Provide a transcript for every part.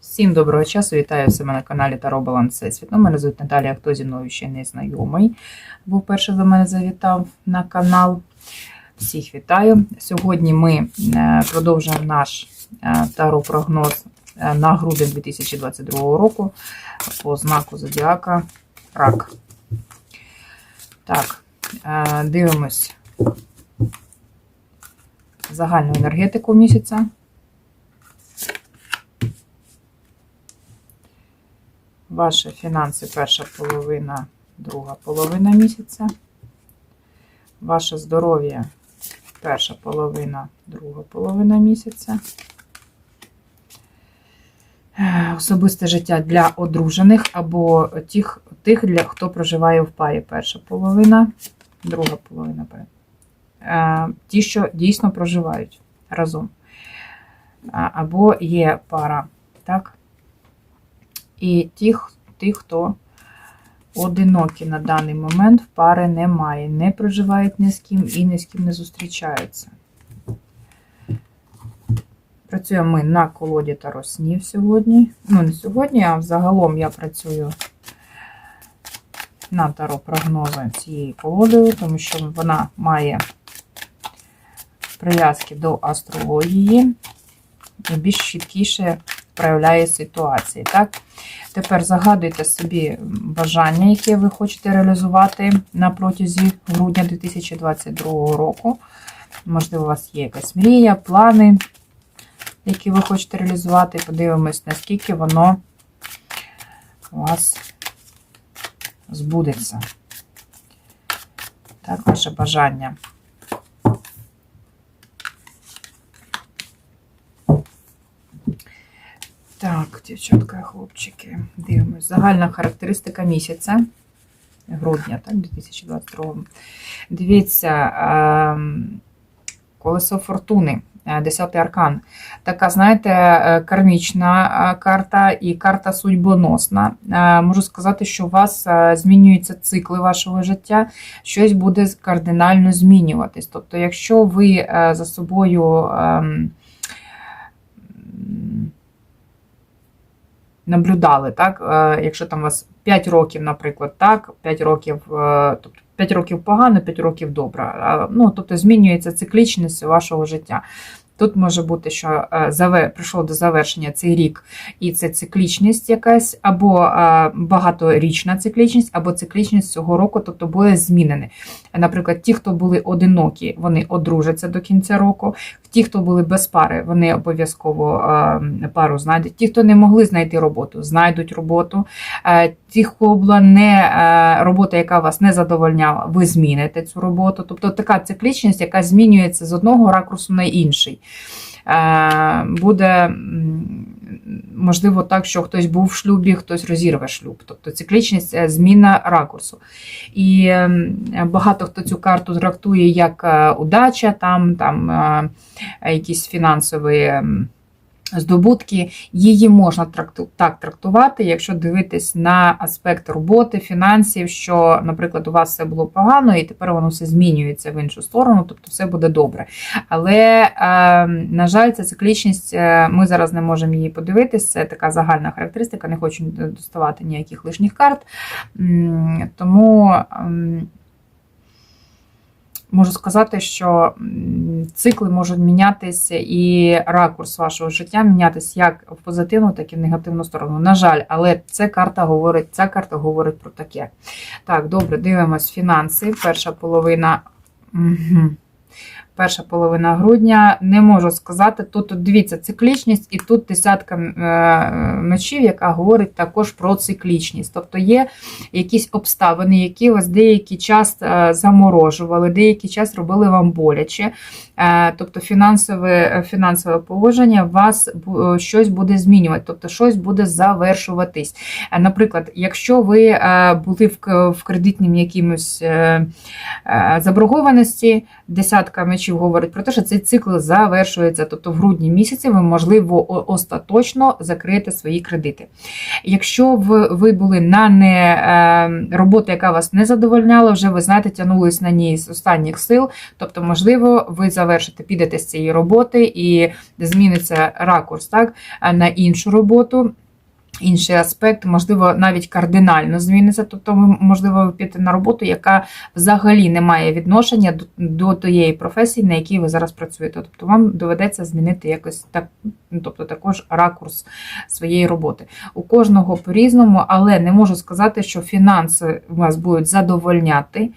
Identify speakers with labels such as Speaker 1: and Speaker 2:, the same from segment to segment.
Speaker 1: Всім доброго часу, вітаю себе на каналі Таро Баланс Всесвіт. Ну, Мене звуть Наталія, хто зі мною ще не знайомий, був перший до мене завітав на канал. Всіх вітаю. Сьогодні ми е, продовжуємо наш е, таро-прогноз е, на грудень 2022 року по знаку Зодіака Рак. Так, дивимось загальну енергетику місяця. Ваші фінанси перша половина, друга половина місяця. Ваше здоров'я перша половина, друга половина місяця. Особисте життя для одружених або тих, тих для хто проживає в парі. Перша половина, друга половина. Е, Ті, що дійсно проживають разом. Або є пара, так? І ті, х- ті, хто одинокі на даний момент, в пари немає, не проживають ні з ким і ні з ким не зустрічаються. Працюємо ми на колоді Таро снів сьогодні. Ну, не сьогодні, а взагалом я працюю на таро прогнози цією колодою, тому що вона має прив'язки до астрології і більш чіткіше проявляє ситуації. Так? Тепер загадуйте собі бажання, яке ви хочете реалізувати на протязі грудня 2022 року. Можливо, у вас є якась мрія, плани, які ви хочете реалізувати. Подивимось, наскільки воно у вас збудеться. Так, ваше бажання. Так, дівчатка, хлопчики, дивимось. Загальна характеристика місяця грудня, так, 2022. Дивіться, ем, колесо фортуни, е, 10 аркан. Така, знаєте, е, кармічна е, карта і карта судьбоносна. Е, Можу сказати, що у вас е, змінюються цикли вашого життя, щось буде кардинально змінюватись. Тобто, якщо ви е, за собою. Наблюдали, так? Е, Якщо там у вас 5 років, наприклад, так, 5 років, е, тобто 5 років погано, 5 років добре. Ну, тобто змінюється циклічність вашого життя. Тут може бути, що е, прийшов до завершення цей рік, і це циклічність якась, або е, багаторічна циклічність, або циклічність цього року, тобто буде змінене. Наприклад, ті, хто були одинокі, вони одружаться до кінця року. Ті, хто були без пари, вони обов'язково е, пару знайдуть. Ті, хто не могли знайти роботу, знайдуть роботу. Ті, хто була не е, робота, яка вас не задовольняла, ви зміните цю роботу. Тобто така циклічність, яка змінюється з одного ракурсу на інший. Е, Буде можливо так, що хтось був в шлюбі, хтось розірве шлюб. Тобто циклічність е, зміна ракурсу. І багато хто цю карту трактує як удача, там, там якісь фінансові. Ем, Здобутки її можна тракту, так трактувати, якщо дивитись на аспект роботи, фінансів, що, наприклад, у вас все було погано, і тепер воно все змінюється в іншу сторону, тобто все буде добре. Але, е, на жаль, ця циклічність, е, ми зараз не можемо її подивитись. Це така загальна характеристика, не хочу доставати ніяких лишніх карт. Тому. Можу сказати, що цикли можуть мінятися і ракурс вашого життя мінятися як в позитивну, так і в негативну сторону. На жаль, але ця карта говорить, ця карта говорить про таке. Так, добре, дивимось фінанси. Перша половина. Угу. Перша половина грудня. Не можу сказати. Тут дивіться, циклічність, і тут десятка е, мечів, яка говорить також про циклічність. Тобто є якісь обставини, які вас деякий час е, заморожували, деякий час робили вам боляче. Е, Тобто фінансове, фінансове положення вас щось буде змінювати, тобто щось буде завершуватись. Наприклад, якщо ви були в кредитнім якимось заборгованості, десятка мечів коучів говорить про те, що цей цикл завершується. Тобто в грудні місяці ви, можливо, остаточно закриєте свої кредити. Якщо ви, були на не е, яка вас не задовольняла, вже ви знаєте, тягнулись на ній з останніх сил. Тобто, можливо, ви завершите, підете з цієї роботи і зміниться ракурс так, на іншу роботу. Інший аспект, можливо, навіть кардинально зміниться. Тобто, ви, можливо, ви підете на роботу, яка взагалі не має відношення до, до тієї професії, на якій ви зараз працюєте. Тобто, вам доведеться змінити якось так, ну, тобто також ракурс своєї роботи. У кожного по-різному, але не можу сказати, що фінанси вас будуть задовольняти.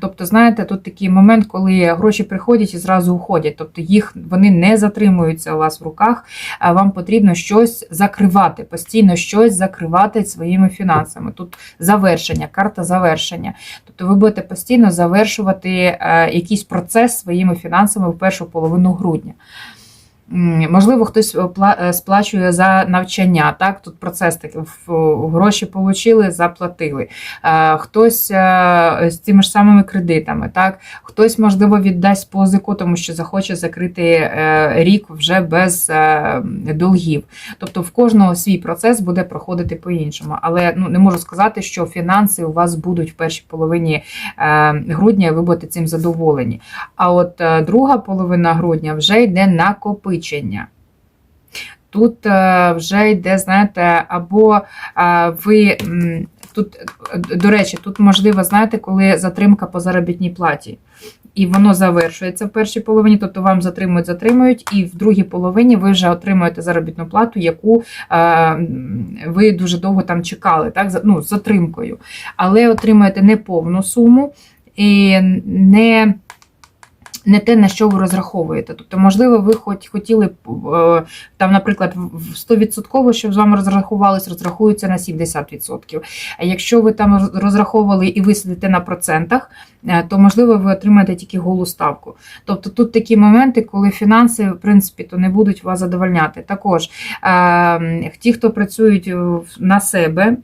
Speaker 1: Тобто, знаєте, тут такий момент, коли гроші приходять і зразу уходять. Тобто їх вони не затримуються у вас в руках, вам потрібно щось закривати, постійно щось закривати своїми фінансами. Тут завершення, карта завершення. Тобто ви будете постійно завершувати е, якийсь процес своїми фінансами в першу половину грудня. Можливо, хтось е, сплачує за навчання. Так, тут процес такий гроші отримали, заплатили. Е, Хтось е, з тими ж самими кредитами, так, хтось, можливо, віддасть позику, тому що захоче закрити е, рік вже без е, долгів. Тобто в кожного свій процес буде проходити по-іншому. Але ну, не можу сказати, що фінанси у вас будуть в першій половині е, грудня, і ви будете цим задоволені. А от е, друга половина грудня вже йде накопичення. Тут е, вже йде, знаєте, або е, ви тут, е, до речі, тут можливо, знаєте, коли затримка по заробітній платі. І воно завершується в першій половині, тобто вам затримують, затримують, і в другій половині ви вже отримуєте заробітну плату, яку е, ви дуже довго там чекали, так, ну, з затримкою. Але отримуєте не повну суму і не не те, на що ви розраховуєте. Тобто, можливо, ви хоч хотіли б, е, там, наприклад, в 100%, щоб з вами розрахувались, розрахуються на 70%. А якщо ви там розраховували і ви сидите на процентах, е, то можливо ви отримаєте тільки голу ставку. Тобто тут такі моменти, коли фінанси, в принципі, то не будуть вас задовольняти. Також е, ті, хто працюють на себе,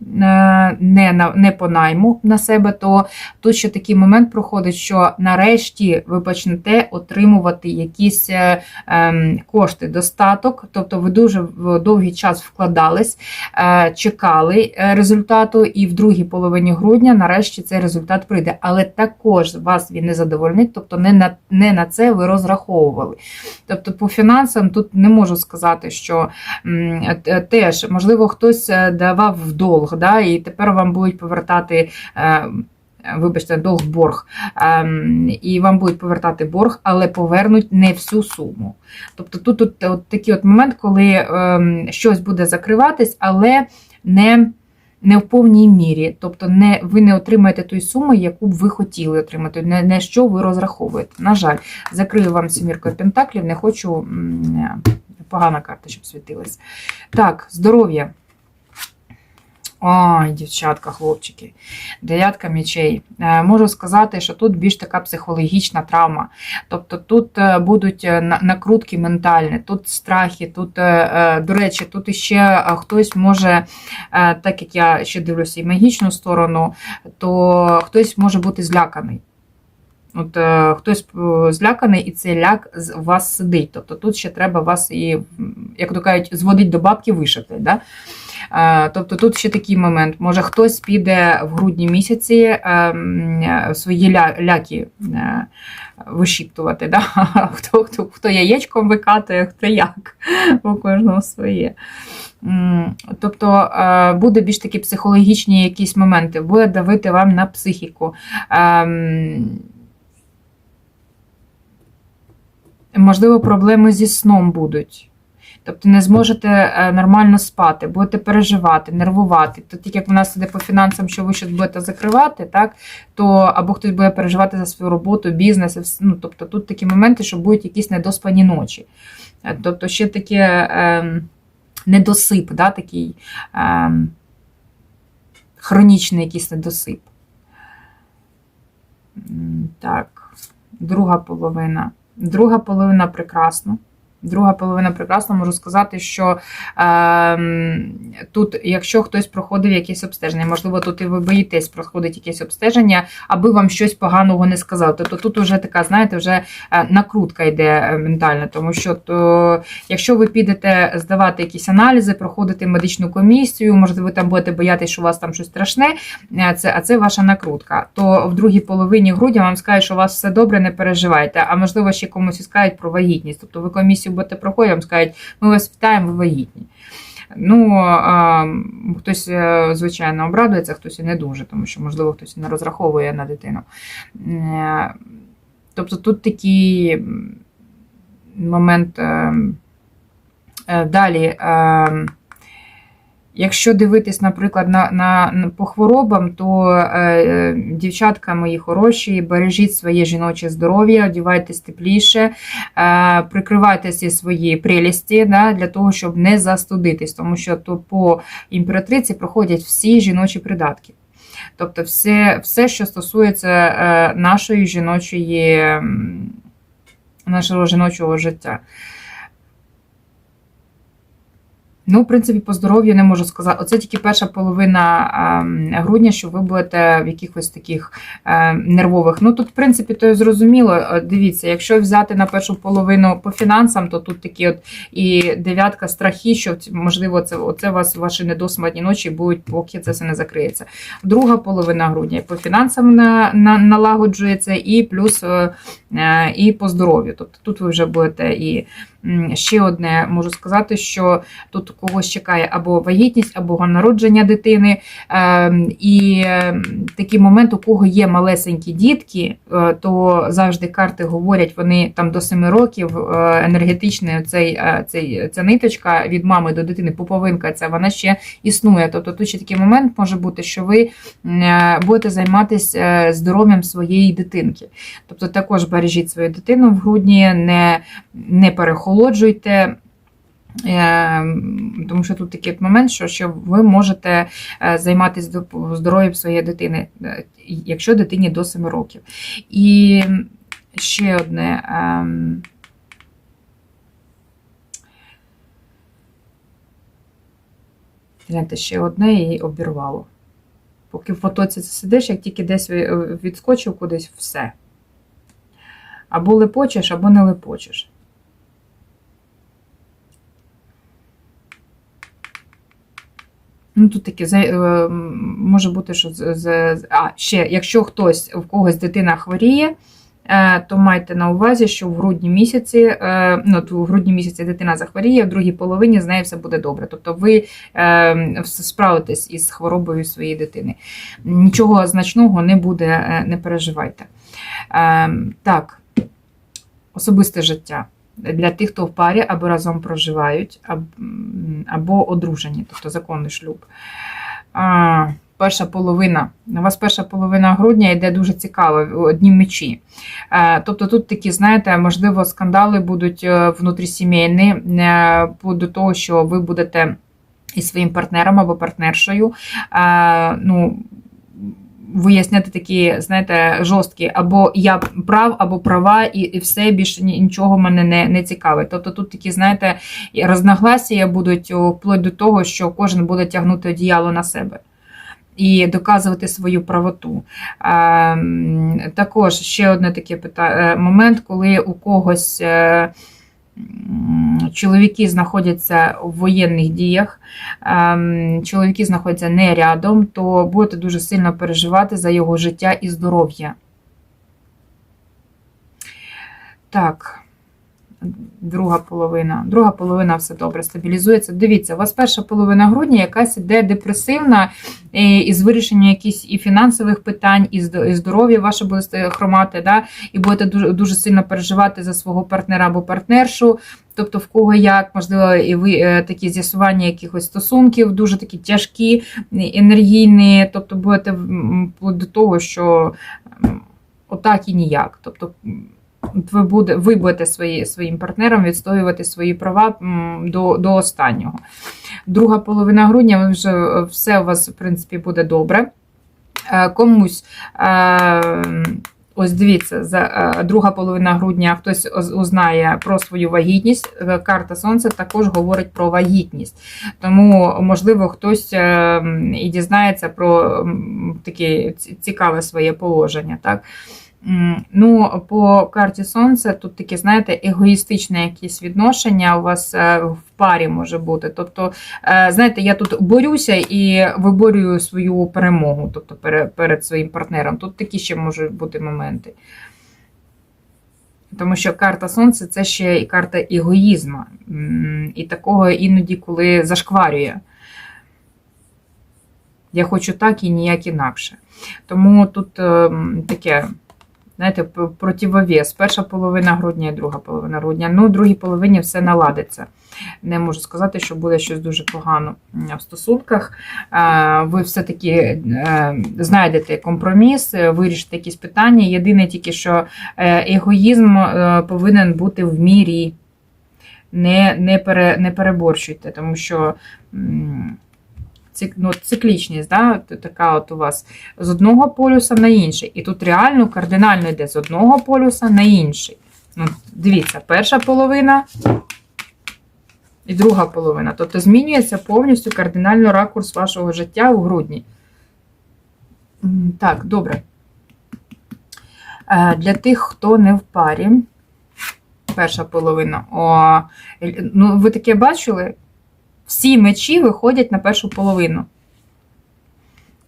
Speaker 1: не, на, не по найму на себе, то тут ще такий момент проходить, що нарешті ви почнете отримувати якісь е, ем, кошти, достаток, тобто ви дуже довгий час вкладались, е, чекали е, результату, і в другій половині грудня нарешті цей результат прийде. Але також вас він не задовольнить, тобто не на, не на це ви розраховували. Тобто, по фінансам тут не можу сказати, що теж можливо хтось давав в долг, да, і тепер вам будуть повертати. Е, Вибачте, долг борг, ем, і вам будуть повертати борг, але повернуть не всю суму. Тобто тут, тут от такий от момент, коли ем, щось буде закриватись, але не, не в повній мірі. Тобто не, ви не отримаєте тої суми, яку б ви хотіли отримати, не, не що ви розраховуєте. На жаль, закрию вам сіміркою пентаклів, не хочу м, погана карта, щоб світилась. Так, здоров'я. Ой, дівчатка, хлопчики, дев'ятка мічей. Е, Можу сказати, що тут більш така психологічна травма. Тобто тут е, будуть е, накрутки ментальні, тут страхи, тут, до речі, тут іще е, хтось може, так як я ще дивлюся і магічну сторону, то хтось може бути зляканий. От е, хтось зляканий, і цей ляк у вас сидить. Тобто тут ще треба вас і, як то кажуть, зводить до бабки вишити. Да? Е, Тобто тут ще такий момент. Може хтось піде в грудні місяці е, м, е, свої ля- ляки е, вишіптувати. Да? Хто, хто, хто яєчком викатує, хто як. У кожного своє. Тобто буде більш такі психологічні якісь моменти, буде давити вам на психіку. Ем, Можливо, проблеми зі сном будуть. Тобто не зможете е, нормально спати, будете переживати, нервувати. То як в нас іде по фінансам, що ви щось будете закривати, так, то або хтось буде переживати за свою роботу, бізнес. Ну, тобто тут такі моменти, що будуть якісь недоспані ночі. Е, Тобто ще таке ем, недосип, да, такий ем, хронічний якийсь недосип. Так, друга половина. Друга половина прекрасно. Друга половина прекрасно можу сказати, що е, тут, якщо хтось проходив якесь обстеження, можливо, тут і ви боїтесь проходить якесь обстеження, аби вам щось поганого не сказав. Тобто тут вже така, знаєте, вже е, накрутка йде е, ментальна, тому що то, якщо ви підете здавати якісь аналізи, проходити медичну комісію, можливо, там будете боятися, що у вас там щось страшне, е, це, а це ваша накрутка. То в другій половині грудня вам скажуть, що у вас все добре, не переживайте. А можливо, ще комусь і скажуть про вагітність. Тобто ви комісію будете проходити, вам скажуть, ми вас вітаємо, ви вагітні. Ну, а, хтось, е, звичайно, обрадується, хтось і не дуже, тому що, можливо, хтось не розраховує на дитину. Е, Тобто тут такий момент. е, е, Далі, е, якщо дивитись, наприклад, на, на, по хворобам, то е, дівчатка мої хороші, бережіть своє жіноче здоров'я, одівайтесь тепліше, е, прикривайтеся свої прелісті да, для того, щоб не застудитись, тому що то по імператриці проходять всі жіночі придатки. Тобто, все, все що стосується е, нашої жіночої, нашого жіночого життя. Ну, в принципі, по здоров'ю не можу сказати. Оце тільки перша половина ем, грудня, що ви будете в якихось таких ем, нервових. Ну тут, в принципі, то і зрозуміло. Е, Дивіться, якщо взяти на першу половину по фінансам, то тут такі от і дев'ятка страхи, що можливо, це оце вас ваші недосматні ночі будуть, поки це все не закриється. Друга половина грудня по фінансам на, на, налагоджується, і плюс е, е, і по здоров'ю. Тобто тут ви вже будете і ще одне можу сказати, що тут когось чекає або вагітність, або народження дитини. Ем, І ем, такий момент, у кого є малесенькі дітки, е, то завжди карти говорять, вони там до 7 років е, енергетичний цей, е, цей, ця ниточка від мами до дитини, пуповинка, ця вона ще існує. Тобто тут ще такий момент може бути, що ви будете займатися здоров'ям своєї дитинки. Тобто також бережіть свою дитину в грудні, не, не перехолоджуйте. Е, Тому що тут такий момент, що, що ви можете е, займатися здоров'ям своєї дитини, е, якщо дитині до 7 років. І ще одне. ем, Гляньте, ще одне і обірвало. Поки в потоці сидиш, як тільки десь відскочив кудись, все. Або лепочеш, або не лепочеш. Ну, тут таке е, може бути, що а, ще, якщо хтось в когось дитина хворіє, е, то майте на увазі, що в грудні місяці, е, ну, в грудні місяці дитина захворіє, в другій половині з нею все буде добре. Тобто ви справитесь із хворобою своєї дитини. Нічого значного не буде, не переживайте. Е, Так, особисте життя для тих, хто в парі або разом проживають, або одружені, тобто законний шлюб. Перша половина. У вас перша половина грудня йде дуже цікаво, одні мечі. Тобто тут такі, знаєте, можливо, скандали будуть е, внутрісімейні, е, до того, що ви будете із своїм партнером або партнершою. Ну, виясняти такі, знаєте, жорсткі, або я прав, або права, і, і все більше нічого мене не, не цікавить. Тобто тут такі, знаєте, і розногласія будуть вплоть до того, що кожен буде тягнути одіяло на себе. І доказувати свою правоту. Також ще одне таке е, момент, коли у когось е, чоловіки знаходяться в воєнних діях, ем, чоловіки знаходяться не рядом, то будете дуже сильно переживати за його життя і здоров'я. Так. Друга половина. Друга половина все добре стабілізується. Дивіться, у вас перша половина грудня якась іде депресивна, е, із вирішення якихось і фінансових питань, і здоров'я ваше буде хромати, да? і будете дуже, дуже сильно переживати за свого партнера або партнершу. Тобто, в кого як, можливо, і ви е, такі з'ясування якихось стосунків, дуже такі тяжкі, енергійні, тобто будете до того, що отак і ніяк. Тобто, ви, буде, ви будете свої, своїм партнером відстоювати свої права до, до останнього. Друга половина грудня вже е, все у вас, в принципі, буде добре. Е, Комусь е, Ось дивіться, за друга половина грудня хтось узнає про свою вагітність. Карта Сонця також говорить про вагітність. Тому, можливо, хтось і дізнається про таке цікаве своє положення. Так? Ну, по карті Сонця тут таке, знаєте, егоїстичне якісь відношення у вас е, в парі може бути. Тобто, е, знаєте, я тут борюся і виборюю свою перемогу, тобто перед своїм партнером. Тут такі ще можуть бути моменти. Тому що карта Сонця це ще і карта егоїзму. І такого іноді, коли зашкварює. Я хочу так і ніяк інакше. Тому тут ем, таке, знаєте, противовес. Перша половина грудня і друга половина грудня. Ну, в другій половині все наладиться. Не можу сказати, що буде щось дуже погано в стосунках. Ви все-таки е, знайдете компроміс, е, вирішите якісь питання. Єдине тільки, що е, егоїзм повинен бути в мірі. Не, не, пере, не переборщуйте, тому що. Ну, циклічність, да, така от у вас з одного полюса на інший. І тут реально кардинально йде з одного полюса на інший. Ну, дивіться, перша половина і друга половина. Тобто змінюється повністю кардинально ракурс вашого життя у грудні. Так, добре. Е, Для тих, хто не в парі, перша половина. О, ну, ви таке бачили? Всі мечі виходять на першу половину.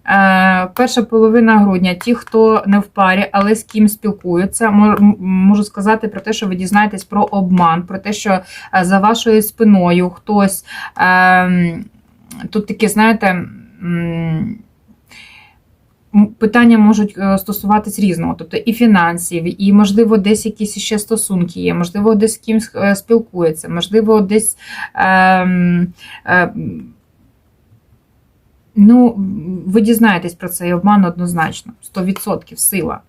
Speaker 1: Е, перша половина грудня, ті, хто не в парі, але з ким спілкуються, мо- можу сказати про те, що ви дізнаєтесь про обман, про те, що е, за вашою спиною хтось е, тут таке, знаєте, питання можуть е, стосуватись різного, тобто і фінансів, і, можливо, десь якісь ще стосунки є, можливо, десь з кимсь е, спілкується, можливо, десь. Ем, е, Ну, ви дізнаєтесь про цей обман однозначно. 100% сила.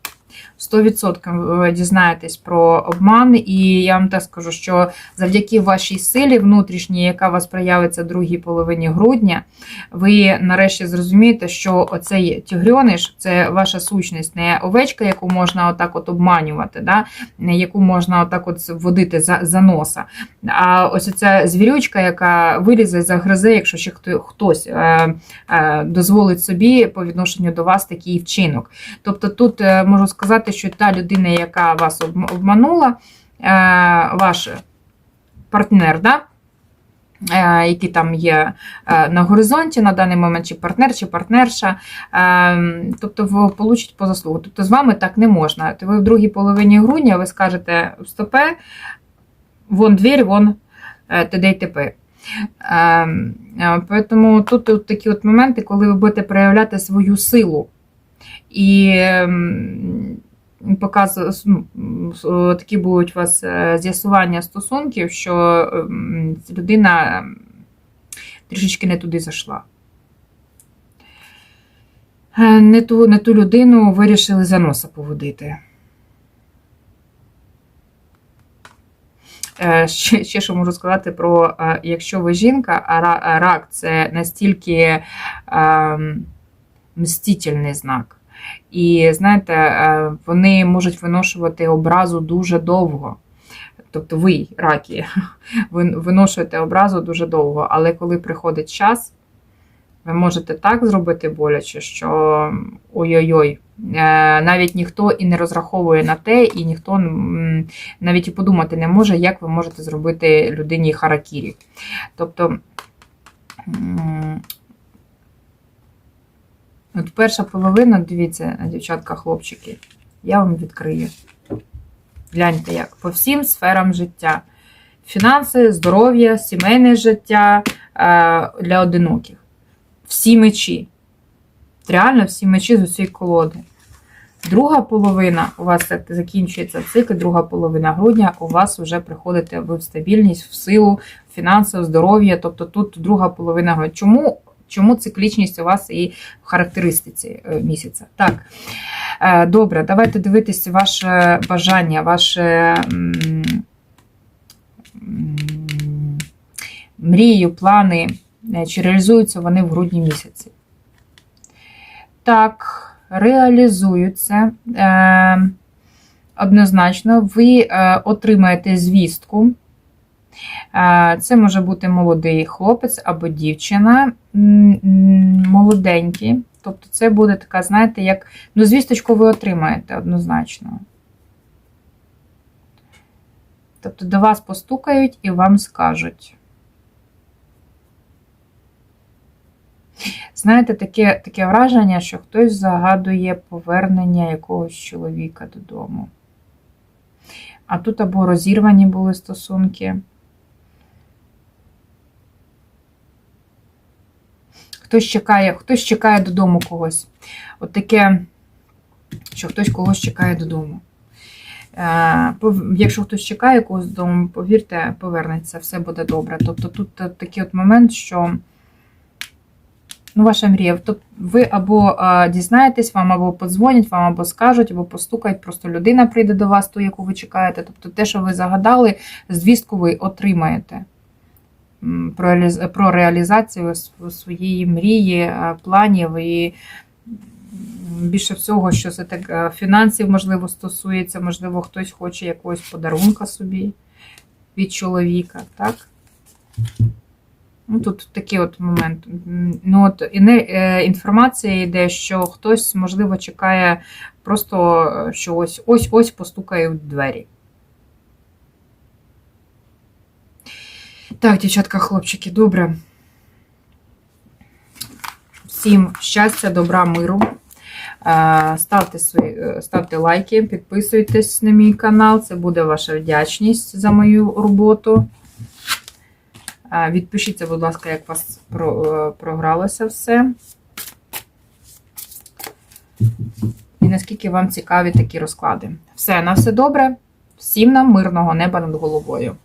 Speaker 1: 100% ви дізнаєтесь про обман, і я вам так скажу, що завдяки вашій силі внутрішній, яка у вас проявиться в другій половині грудня, ви нарешті зрозумієте, що оцей тігрьониш це ваша сущність, не овечка, яку можна отак от обманювати, да? яку можна отак от водити за, за носа. А ось ця звірючка, яка вилізе, загризе, якщо ще хто, хтось е, е, дозволить собі по відношенню до вас такий вчинок. Тобто тут е, можу сказати, що та людина, яка вас обманула, е, ваш партнер, да? е, який там є е, на горизонті на даний момент, чи партнер, чи партнерша, тобто ви получить по заслугу. Тобто з вами так не можна. Ви в другій половині грудня ви скажете стопе, вон двір, вон т.д. і т.п. Поэтому тут от такі от моменти, коли ви будете проявляти свою силу. І показу, ну, такі будуть у вас е, з'ясування стосунків, що ем, людина трішечки не туди зайшла. Е, Не ту, не ту людину вирішили за носа поводити. Е, Ще, ще що можу сказати про, якщо ви жінка, а рак це настільки ем, мстительний знак. І знаєте, е, вони можуть виношувати образу дуже довго. Тобто ви, раки, виношуєте образу дуже довго, але коли приходить час, ви можете так зробити боляче, що ой-ой-ой, е, навіть ніхто і не розраховує на те, і ніхто навіть і подумати не може, як ви можете зробити людині харакірі. Тобто, от перша половина, дивіться, дівчатка, хлопчики, я вам відкрию. Гляньте, як по всім сферам життя: фінанси, здоров'я, сімейне життя е, для одиноких. Всі мечі. Реально всі мечі з усієї колоди. Друга половина у вас закінчується цикл, друга половина грудня, у вас вже приходите в стабільність, в силу, в фінанси, здоров'я. Тобто тут друга половина грудня. Чому? Чому циклічність у вас і в характеристиці е, місяця? Так, Е, добре, давайте дивитися ваше бажання, ваше м, м, плани, е, чи реалізуються вони в грудні місяці. Так, реалізуються. Однозначно ви отримаєте звістку. Це може бути молодий хлопець або дівчина, молоденький. Тобто, це буде така, знаєте, як. Ну, звісточку ви отримаєте однозначно. Тобто до вас постукають і вам скажуть. Знаєте, таке, таке враження, що хтось загадує повернення якогось чоловіка додому. А тут або розірвані були стосунки. Хтось чекає, хтось чекає додому когось. От таке, що хтось когось чекає додому. Е, Якщо хтось чекає когось додому, повірте, повернеться, все буде добре. Тобто тут е, такий от момент, що ну, ваша мрія. Тобто ви або е, дізнаєтесь, вам або подзвонять, вам або скажуть, або постукають, просто людина прийде до вас, ту, яку ви чекаєте. Тобто те, що ви загадали, звістку ви отримаєте про, реалізацію своєї мрії, е, планів і більше всього, що це так е, фінансів, можливо, стосується, можливо, хтось хоче якогось подарунка собі від чоловіка, так? Ну, тут такий от момент. Ну, от е, інформація йде, що хтось, можливо, чекає просто, що ось ось ось постукає в двері. Так, дівчатка, хлопчики, добре. Всім щастя, добра, миру. Е, Ставте, свої, е, ставте лайки, підписуйтесь на мій канал. Це буде ваша вдячність за мою роботу. Е, Відпишіться, будь ласка, як у вас про- програлося все. І наскільки вам цікаві такі розклади. Все, на все добре. Всім нам мирного неба над головою.